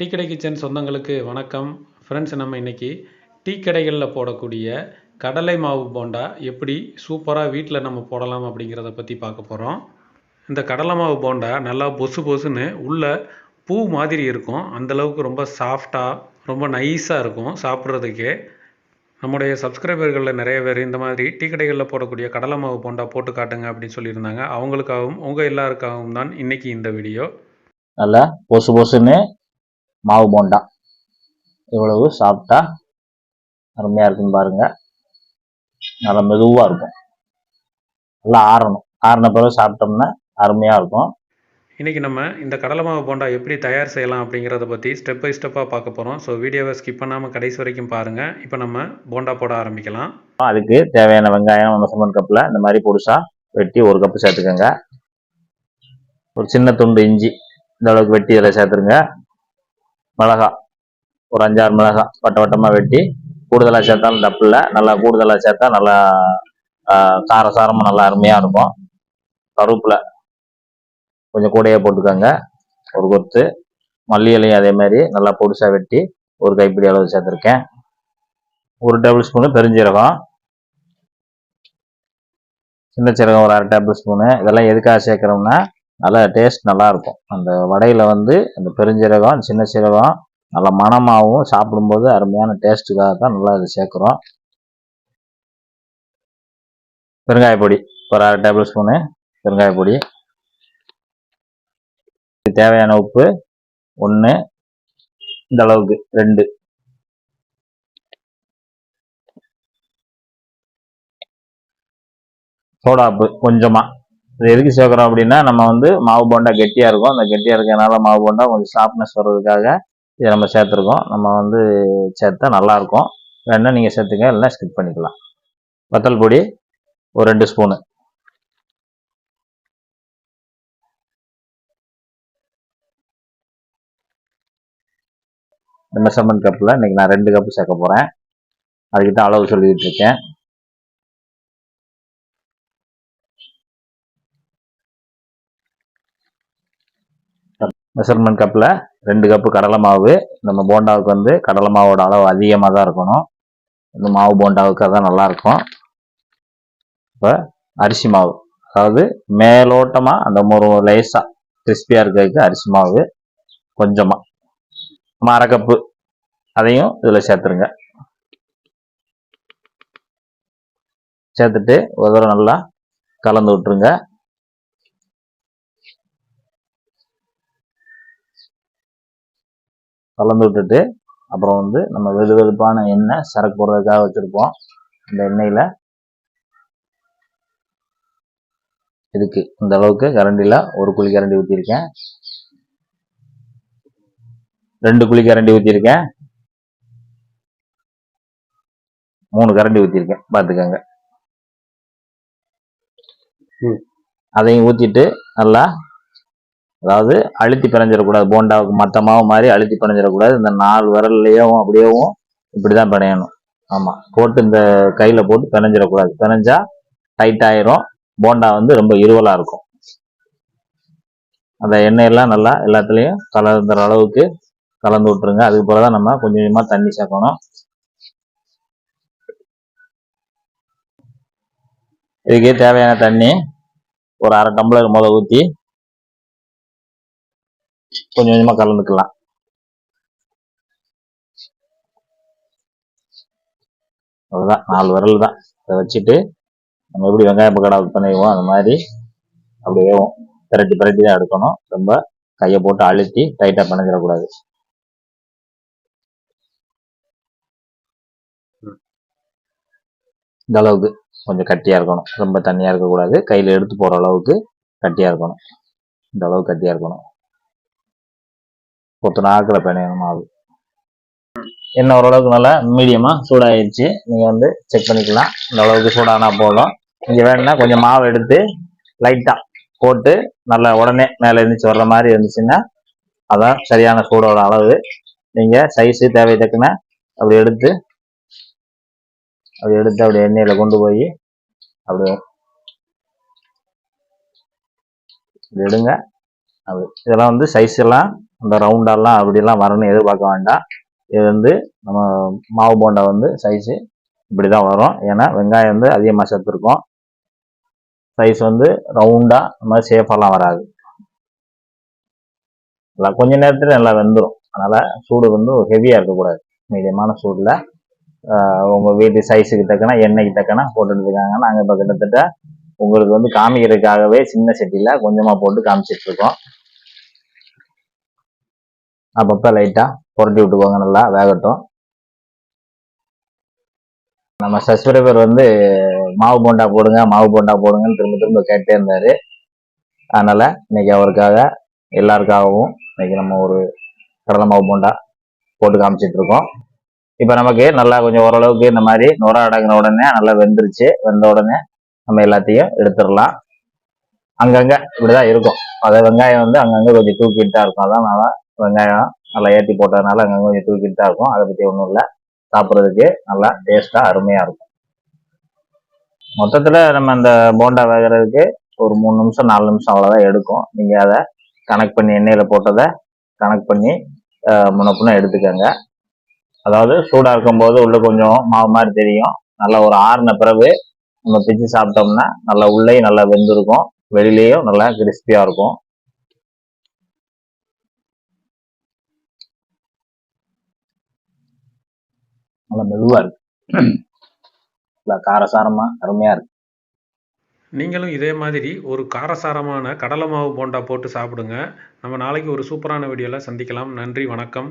Tea கடை kitchen சொந்தங்களுக்கு வணக்கம். ஃப்ரெண்ட்ஸ் நம்ம இன்றைக்கி டீ கடைகளில் போடக்கூடிய கடலை மாவு போண்டா எப்படி சூப்பராக வீட்டில் நம்ம போடலாம் அப்படிங்கிறத பற்றி பார்க்க போகிறோம் இந்த கடலை மாவு போண்டா நல்லா பொசு பொசுன்னு உள்ள பூ மாதிரி இருக்கும். அந்தளவுக்கு ரொம்ப சாஃப்டாக ரொம்ப நைஸாக இருக்கும் சாப்பிட்றதுக்கே. நம்முடைய சப்ஸ்கிரைபர்களில் நிறைய பேர் இந்த மாதிரி டீ கடைகளில் போடக்கூடிய கடலை மாவு போண்டா போட்டு காட்டுங்க அப்படின்னு சொல்லியிருந்தாங்க. அவங்களுக்காகவும் உங்கள் எல்லாருக்காகவும் தான் இன்றைக்கி இந்த வீடியோ. நல்லா பொசு பொசுன்னு மாவு போண்டா. இவ்வளவு சாப்பிட்டா அருமையாக இருக்குன்னு பாருங்க. நல்லா மெதுவாக இருக்கும். நல்லா ஆறணும். ஆறின பிறகு சாப்பிட்டோம்னா அருமையாக இருக்கும். இன்றைக்கி நம்ம இந்த கடலை மாவு போண்டா எப்படி தயார் செய்யலாம் அப்படிங்கிறத பற்றி ஸ்டெப் பை ஸ்டெப்பாக பார்க்க போகிறோம் ஸோ வீடியோவை ஸ்கிப் பண்ணாமல் கடைசி வரைக்கும் பாருங்கள் இப்போ நம்ம போண்டா போட ஆரம்பிக்கலாம். அதுக்கு தேவையான வெங்காயம் மெசர்மெண்ட் கப்பில் இந்த மாதிரி பொடிசாக வெட்டி ஒரு கப்பு சேர்த்துக்கோங்க. ஒரு சின்ன துண்டு இஞ்சி இந்த அளவுக்கு வெட்டி இதில் சேர்த்துருங்க. மிளகா. ஒரு அஞ்சாறு மிளகா வட்ட வட்டமாக வெட்டி கூடுதலாக சேர்த்தாலும் தப்பில்ல நல்லா கூடுதலாக சேர்த்தா நல்லா காரசாரமாக நல்லா அருமையாக இருக்கும். கருப்பில் கொஞ்சம் கூடையே போட்டுக்கோங்க. ஒரு கொத்து. மல்லி இலையும் அதே மாதிரி நல்லா பொடிசாக வெட்டி ஒரு கைப்பிடி அளவு சேர்த்துருக்கேன். ஒரு டேபிள் ஸ்பூனு பெருஞ்சீரகம். சின்ன சீரகம் ஒரு அரை டேபிள் ஸ்பூனு. இதெல்லாம் எதுக்காக சேர்க்குறோம்னா நல்லா டேஸ்ட் நல்லா இருக்கும் அந்த வடையில் வந்து அந்த பெருஞ்சீரகம் சின்ன சீரகம் நல்லா மணமாகவும் சாப்பிடும்போது அருமையான டேஸ்ட்டுக்காக தான் நல்லா இது சேர்க்குறோம். பெருங்காயப்பொடி ஒரு அரை டேபிள் ஸ்பூனு பெருங்காயப்பொடி தேவையான உப்பு ஒன்று இந்த அளவுக்கு ரெண்டு. சோடாப்பு கொஞ்சமாக இது எதுக்கு சேர்க்குறோம் அப்படின்னா நம்ம வந்து மாவு போண்டா கெட்டியாக இருக்கும். அந்த கெட்டியாக இருக்கிறனால மாவு போண்டா கொஞ்சம் ஷார்ப்னஸ் வர்றதுக்காக இதை நம்ம சேர்த்துருக்கோம். நம்ம வந்து சேர்த்தா நல்லாயிருக்கும் வேணால் நீங்கள் சேர்த்துங்க இல்லைனா ஸ்கிப் பண்ணிக்கலாம். வத்தல் பொடி ஒரு ரெண்டு ஸ்பூனு இந்த மெஷர்மெண்ட் கப்பில் இன்றைக்கி நான் ரெண்டு கப்பு சேர்க்க போகிறேன் அதுக்கிட்ட அளவு சொல்லிக்கிட்டு இருக்கேன். மெஷர்மெண்ட் கப்பில் ரெண்டு கப்பு கடலை மாவு. நம்ம போண்டாவுக்கு வந்து கடலை மாவோட அளவு அதிகமாக தான் இருக்கணும். இந்த மாவு போண்டாவுக்கு அதான் நல்லாயிருக்கும் இப்போ அரிசி மாவு. அதாவது மேலோட்டமாக அந்த ஒரு லேசாக கிறிஸ்பியாக இருக்கிறதுக்கு அரிசி மாவு கொஞ்சமாக நம்ம அரைக்கப்பு அதையும் இதில் சேர்த்துருங்க. சேர்த்துட்டு ஒரு தடவை நல்லா கலந்து விட்டுருங்க. கலந்து விட்டுட்டு அப்புறம் வந்து நம்ம வெது வெதுப்பான எண்ணெய் சரக்கு போடுறதுக்காக வச்சுருப்போம். இந்த எண்ணெயில் இதுக்கு இந்த அளவுக்கு கரண்டியில் ஒரு குழி கரண்டி ஊற்றிருக்கேன் ரெண்டு குழி கரண்டி ஊற்றிருக்கேன் மூணு கரண்டி ஊற்றிருக்கேன் பார்த்துக்கோங்க அதையும் ஊற்றிட்டு நல்லா அதாவது அழுத்தி பிணைஞ்சிடக்கூடாது. போண்டாவுக்கு மற்ற மாவு மாதிரி அழுத்தி பிணைஞ்சிடக்கூடாது. இந்த நாலு விரல்லையும் அப்படியேவும் இப்படி தான் பிணையணும். ஆமாம் போட்டு இந்த கையில் போட்டு பிணைஞ்சிடக்கூடாது. பிணைஞ்சா டைட் ஆயிரும். போண்டா வந்து ரொம்ப இருவலாக இருக்கும். அந்த எண்ணெயெல்லாம் நல்லா எல்லாத்துலேயும் கலந்துற அளவுக்கு கலந்து விட்டுருங்க. அதுக்கு பிறகு தான் நம்ம கொஞ்சம் கொஞ்சமாக தண்ணி சேர்க்கணும். இதுக்கே தேவையான தண்ணி ஒரு அரை டம்ளர் முதல் ஊற்றி கொஞ்சம் கொஞ்சமா கலந்துக்கலாம். அவ்வளவுதான். நாலு விரல் தான். அதை வச்சுட்டு நம்ம எப்படி வெங்காய பக்கடா பண்ணிடுவோம் அந்த மாதிரி அப்படியே பிரட்டி பிரட்டி தான் எடுக்கணும். ரொம்ப கையை போட்டு அழுத்தி டைட்டாக பிணைஞ்சிடக்கூடாது இந்த அளவுக்கு கொஞ்சம் கட்டியாக இருக்கணும். ரொம்ப தண்ணியாக இருக்கக்கூடாது. கையில் எடுத்து போகிற அளவுக்கு கட்டியாக இருக்கணும். இந்த அளவுக்கு கட்டியாக இருக்கணும். கொத்து நாக்கில் பிணையணும் மாவு என்ன ஓரளவுக்கு நல்லா மீடியமாக சூடாகிடுச்சு நீங்கள் வந்து செக் பண்ணிக்கலாம். இந்த அளவுக்கு சூடானா போதும். நீங்கள் வேணும்னா கொஞ்சம் மாவு எடுத்து லைட்டாக போட்டு நல்லா உடனே மேலே இருந்துச்சு வர்ற மாதிரி இருந்துச்சுன்னா அதான் சரியான சூடோட அளவு. நீங்கள் சைஸு தேவை தக்குன அப்படி எடுத்து அப்படி எடுத்து அப்படி எண்ணெயில் கொண்டு போய் அப்படி எடுங்க. அப்படி இதெல்லாம் வந்து சைஸ் எல்லாம் அந்த ரவுண்டாலாம் அப்படிலாம் வரணும்னு எதிர்பார்க்க வேண்டாம். இது வந்து நம்ம மாவு போண்டா வந்து சைஸு இப்படி தான் வரும். ஏன்னா வெங்காயம் வந்து அதிகமாக சேர்த்துருக்கோம். சைஸ் வந்து ரவுண்டாக இந்த மாதிரி சேஃபாலாம் வராது. நல்லா கொஞ்ச நேரத்தில் நல்லா வெந்துடும் அதனால் சூடு வந்து ஹெவியாக இருக்கக்கூடாது. மீடியமான சூடில் உங்கள் வீட்டு சைஸுக்கு தக்கன எண்ணெய்க்கு தக்கன போட்டுருக்காங்க நாங்கள் இப்போ கிட்டத்தட்ட உங்களுக்கு வந்து காமிக்கிறதுக்காகவே சின்ன செட்டியில் கொஞ்சமாக போட்டு காமிச்சிட்ருக்கோம் அப்பப்போ லைட்டாக புரட்டி விட்டுக்கோங்க நல்லா வேகட்டும். நம்ம சப்ஸ்கிரைபர் வந்து மாவு போண்டா போடுங்க மாவு போண்டா போடுங்கன்னு திரும்ப திரும்ப கேட்டே இருந்தார். அதனால் இன்னைக்கு அவருக்காக எல்லாருக்காகவும் இன்னைக்கு நம்ம ஒரு கடலை மாவு போண்டா போட்டு காமிச்சிட்டு இருக்கோம். இப்போ நமக்கு நல்லா கொஞ்சம் ஓரளவுக்கு இந்த மாதிரி நுர அடங்கின உடனே நல்லா வெந்துருச்சு. வெந்த உடனே நம்ம எல்லாத்தையும் எடுத்துடலாம். அங்கங்கே இப்படி தான் இருக்கும். அதை வெங்காயம் வந்து அங்கங்கே கொஞ்சம் தூக்கிட்டு தான் இருக்கும். அதான் நல்லா வெங்காயம் நல்லா ஏற்றி போட்டதுனால அங்கே கொஞ்சம் தூக்கிட்டு தான் இருக்கும். அதை பற்றி ஒன்றும் இல்லை. சாப்பிட்றதுக்கு நல்லா டேஸ்ட்டாக அருமையாக இருக்கும். மொத்தத்தில் நம்ம அந்த போண்டா வேகிறதுக்கு ஒரு மூணு நிமிஷம் நாலு நிமிஷம் அவ்வளோதான் எடுக்கும். நீங்கள் அதை கனெக்ட் பண்ணி எண்ணெயில் போட்டதை கனெக்ட் பண்ணி முன்னப்புன்னு எடுத்துக்கோங்க. அதாவது சூடாக இருக்கும்போது உள்ளே கொஞ்சம் மாவு மாதிரி தெரியும். நல்லா ஒரு ஆறுன பிறகு நம்ம பிச்சு சாப்பிட்டோம்னா நல்லா உள்ளேயும் நல்லா வெந்திருக்கும். வெளியிலேயும் நல்லா கிறிஸ்பியாக இருக்கும். நல்லா மெதுவாக இருக்கு. நல்லா காரசாரமாக அருமையாக இருக்கு. நீங்களும் இதே மாதிரி ஒரு காரசாரமான கடலை மாவு போண்டா போட்டு சாப்பிடுங்க. நம்ம நாளைக்கு ஒரு சூப்பரான வீடியோவில் சந்திக்கலாம். நன்றி வணக்கம்.